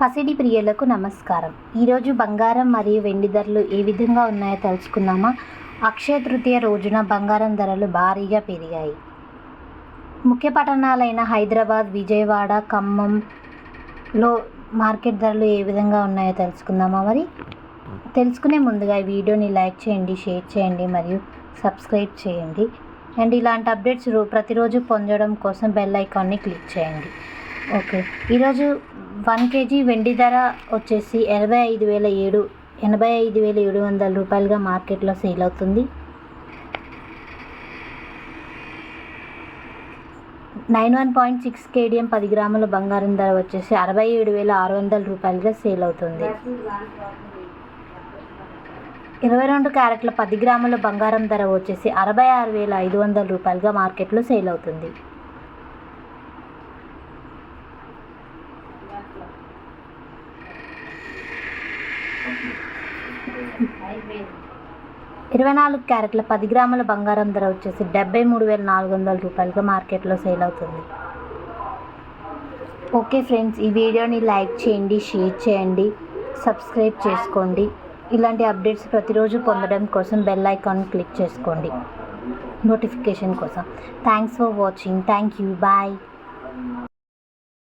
పసిడి ప్రియులకు నమస్కారం. ఈరోజు బంగారం మరియు వెండి ధరలు ఏ విధంగా ఉన్నాయో తెలుసుకుందామా? అక్షయ తృతీయ రోజున బంగారం ధరలు భారీగా పెరిగాయి. ముఖ్య పట్టణాలైన హైదరాబాద్ విజయవాడ ఖమ్మంలో మార్కెట్ ధరలు ఏ విధంగా ఉన్నాయో తెలుసుకుందామా మరి? తెలుసుకునే ముందుగా ఈ వీడియోని లైక్ చేయండి షేర్ చేయండి మరియు సబ్స్క్రైబ్ చేయండి. అండ్ ఇలాంటి అప్డేట్స్ ప్రతిరోజు పొందడం కోసం బెల్ ఐకాన్ని క్లిక్ చేయండి. ఓకే. ఈరోజు వన్ కేజీ వెండి ధర వచ్చేసి ఎనభై ఐదు వేల ఏడు ఎనభై ఐదు వేల ఏడు వందల రూపాయలుగా మార్కెట్లో సేల్ అవుతుంది. Nine one point six KDM పది గ్రాముల బంగారం ధర వచ్చేసి అరవై ఏడు వేల ఆరు వందల రూపాయలుగా సేల్ అవుతుంది. ఇరవై రెండు క్యారెట్ల పది గ్రాముల బంగారం ధర వచ్చేసి అరవై ఆరు వేల ఐదు వందల రూపాయలుగా మార్కెట్లో సేల్ అవుతుంది. ఇరవై నాలుగు క్యారెట్ల పది గ్రాముల బంగారం ధర వచ్చేసి డెబ్బై మూడు వేల నాలుగు వందల రూపాయలుగా మార్కెట్లో సేల్ అవుతుంది. ఓకే ఫ్రెండ్స్ ఈ వీడియోని లైక్ చేయండి షేర్ చేయండి సబ్స్క్రైబ్ చేసుకోండి. ఇలాంటి అప్డేట్స్ ప్రతిరోజు పొందడం కోసం బెల్ ఐకాన్ క్లిక్ చేసుకోండి. నోటిఫికేషన్ కోసం. Thanks for watching. Thank you. Bye.